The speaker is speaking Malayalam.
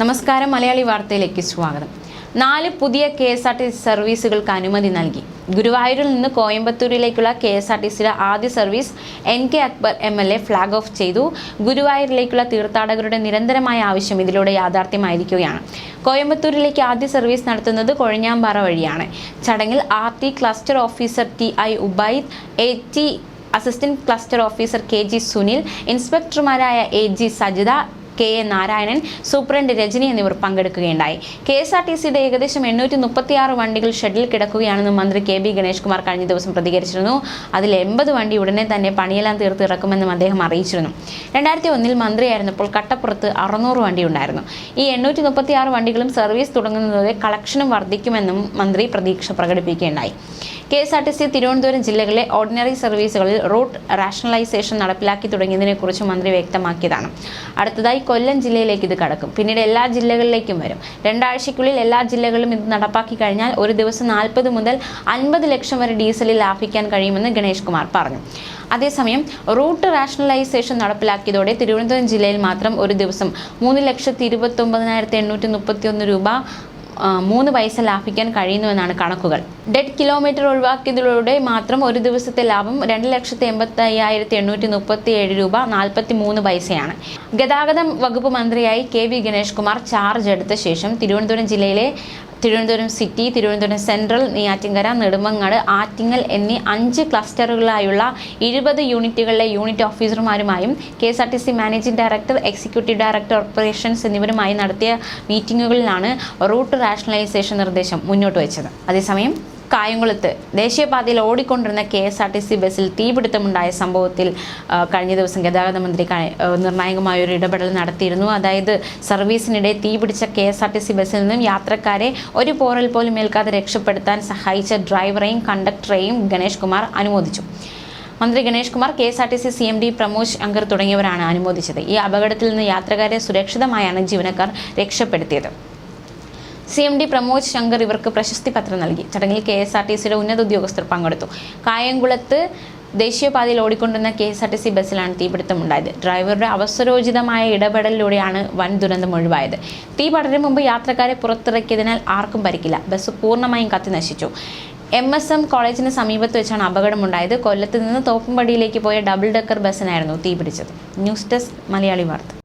നമസ്കാരം മലയാളി വാർത്തയിലേക്ക് സ്വാഗതം. നാല് പുതിയ K S R T C സർവീസുകൾക്ക് അനുമതി നൽകി. ഗുരുവായൂരിൽ നിന്ന് കോയമ്പത്തൂരിലേക്കുള്ള കെ എസ് ആർ ടി സിയുടെ ആദ്യ service N K Akbar M L A flag off ചെയ്തു. ഗുരുവായൂരിലേക്കുള്ള തീർത്ഥാടകരുടെ നിരന്തരമായ ആവശ്യം ഇതിലൂടെ യാഥാർത്ഥ്യമായിരിക്കുകയാണ്. കോയമ്പത്തൂരിലേക്ക് ആദ്യ സർവീസ് നടത്തുന്നത് കൊഴിഞ്ഞാമ്പാറ വഴിയാണ്. ചടങ്ങിൽ R T cluster officer T I Ubaid A T assistant cluster officer K G Sunil ഇൻസ്പെക്ടർമാരായ A G Sajitha K A Narayanan superintendent Rajani എന്നിവർ പങ്കെടുക്കുകയുണ്ടായി. കെ എസ് ആർ ടി സിയുടെ ഏകദേശം എണ്ണൂറ്റി മുപ്പത്തിയാറ് വണ്ടികൾ ഷെഡിൽ കിടക്കുകയാണെന്ന് മന്ത്രി കെ ബി ഗണേഷ് കുമാർ കഴിഞ്ഞ ദിവസം പ്രതികരിച്ചിരുന്നു. അതിൽ എൺപത് വണ്ടി ഉടനെ തന്നെ പണിയെല്ലാം തീർത്ത് ഇറക്കുമെന്നും അദ്ദേഹം അറിയിച്ചിരുന്നു. രണ്ടായിരത്തി ഒന്നിൽ മന്ത്രിയായിരുന്നപ്പോൾ കട്ടപ്പുറത്ത് അറുന്നൂറ് വണ്ടി ഉണ്ടായിരുന്നു. ഈ എണ്ണൂറ്റി മുപ്പത്തിയാറ് വണ്ടികളും സർവീസ് തുടങ്ങുന്നതോടെ കളക്ഷനും വർദ്ധിക്കുമെന്നും മന്ത്രി പ്രതീക്ഷ പ്രകടിപ്പിക്കുകയുണ്ടായി. K S R T C Thiruvananthapuram ജില്ലകളിലെ ഓർഡിനറി സർവീസുകളിൽ റൂട്ട് റാഷണലൈസേഷൻ നടപ്പിലാക്കി തുടങ്ങിയതിനെക്കുറിച്ച് മന്ത്രി വ്യക്തമാക്കിയതാണ്. അടുത്തതായി കൊല്ലം ജില്ലയിലേക്ക് ഇത് കടക്കും. പിന്നീട് എല്ലാ ജില്ലകളിലേക്കും വരും. രണ്ടാഴ്ചയ്ക്കുള്ളിൽ എല്ലാ ജില്ലകളിലും ഇത് നടപ്പാക്കി കഴിഞ്ഞാൽ ഒരു ദിവസം നാൽപ്പത് മുതൽ അൻപത് ലക്ഷം വരെ ഡീസലിൽ ലാഭിക്കാൻ കഴിയുമെന്ന് ഗണേഷ് കുമാർ പറഞ്ഞു. അതേസമയം റൂട്ട് റാഷണലൈസേഷൻ നടപ്പിലാക്കിയതോടെ തിരുവനന്തപുരം ജില്ലയിൽ മാത്രം ഒരു ദിവസം മൂന്ന് ലക്ഷത്തി ഇരുപത്തൊമ്പതിനായിരത്തി എണ്ണൂറ്റി മുപ്പത്തി ഒന്ന് രൂപ മൂന്ന് പൈസ ലാഭിക്കാൻ കഴിയുന്നുവെന്നാണ് കണക്കുകൾ. ഡെഡ് കിലോമീറ്റർ ഒഴിവാക്കിയതിലൂടെ മാത്രം ഒരു ദിവസത്തെ ലാഭം രണ്ട് ലക്ഷത്തി എൺപത്തി അയ്യായിരത്തി എണ്ണൂറ്റി മുപ്പത്തി ഏഴ് രൂപ നാൽപ്പത്തി മൂന്ന് പൈസയാണ്. ഗതാഗതം വകുപ്പ് മന്ത്രിയായി K V Ganesh Kumar charge എടുത്ത ശേഷം തിരുവനന്തപുരം ജില്ലയിലെ തിരുവനന്തപുരം സിറ്റി തിരുവനന്തപുരം സെൻട്രൽ നെയ്യാറ്റിങ്കര നെടുമങ്ങാട് ആറ്റിങ്ങൽ എന്നീ അഞ്ച് ക്ലസ്റ്ററുകളായുള്ള ഇരുപത് യൂണിറ്റുകളിലെ unit ഓഫീസർമാരുമായും K S R T C managing director executive director operations എന്നിവരുമായി നടത്തിയ മീറ്റിങ്ങുകളിലാണ് റൂട്ട് റാഷണലൈസേഷൻ നിർദ്ദേശം മുന്നോട്ട് വെച്ചത്. അതേസമയം കായംകുളത്ത് ദേശീയപാതയിൽ ഓടിക്കൊണ്ടിരുന്ന K S R T C ബസ്സിൽ തീപിടുത്തമുണ്ടായ സംഭവത്തിൽ കഴിഞ്ഞ ദിവസം ഗതാഗത മന്ത്രി നിർണായകമായ ഒരു ഇടപെടൽ നടത്തിയിരുന്നു. അതായത് സർവീസിനിടെ തീപിടിച്ച K S R T C ബസ്സിൽ നിന്നും യാത്രക്കാരെ ഒരു പോറൽ പോലും ഏൽക്കാതെ രക്ഷപ്പെടുത്താൻ സഹായിച്ച ഡ്രൈവറെയും കണ്ടക്ടറെയും ഗണേഷ് കുമാർ അനുമോദിച്ചു. മന്ത്രി Ganesh Kumar K S R T C C M D Pramod anger തുടങ്ങിയവരാണ് അനുമോദിച്ചത്. ഈ അപകടത്തിൽ നിന്ന് യാത്രക്കാരെ സുരക്ഷിതമായാണ് ജീവനക്കാർ രക്ഷപ്പെടുത്തിയത്. C M D Pramod Shankar ഇവർക്ക് പ്രശസ്തി പത്രം നൽകി. ചടങ്ങിൽ കെ എസ് ആർ ടി സിയുടെ ഉന്നത ഉദ്യോഗസ്ഥർ പങ്കെടുത്തു. കായംകുളത്ത് ദേശീയപാതയിൽ ഓടിക്കൊണ്ടിരുന്ന K S R T C ബസ്സിലാണ് തീപിടുത്തമുണ്ടായത് ഡ്രൈവറുടെ അവസരോചിതമായ ഇടപെടലിലൂടെയാണ് വൻ ദുരന്തം ഒഴിവായത്. തീ പടരും മുമ്പ് യാത്രക്കാരെ പുറത്തിറക്കിയതിനാൽ ആർക്കും പരിക്കില്ല. ബസ് പൂർണമായും കത്തി നശിച്ചു. എം എസ് എം കോളേജിന് സമീപത്ത് വെച്ചാണ് അപകടമുണ്ടായത്. കൊല്ലത്ത് നിന്ന് തോപ്പുംപടിയിലേക്ക് പോയ ഡബിൾ ഡെക്കർ ബസ്സിനായിരുന്നു തീപിടിച്ചത്. ന്യൂസ് ഡെസ്ക് മലയാളി വാർത്ത.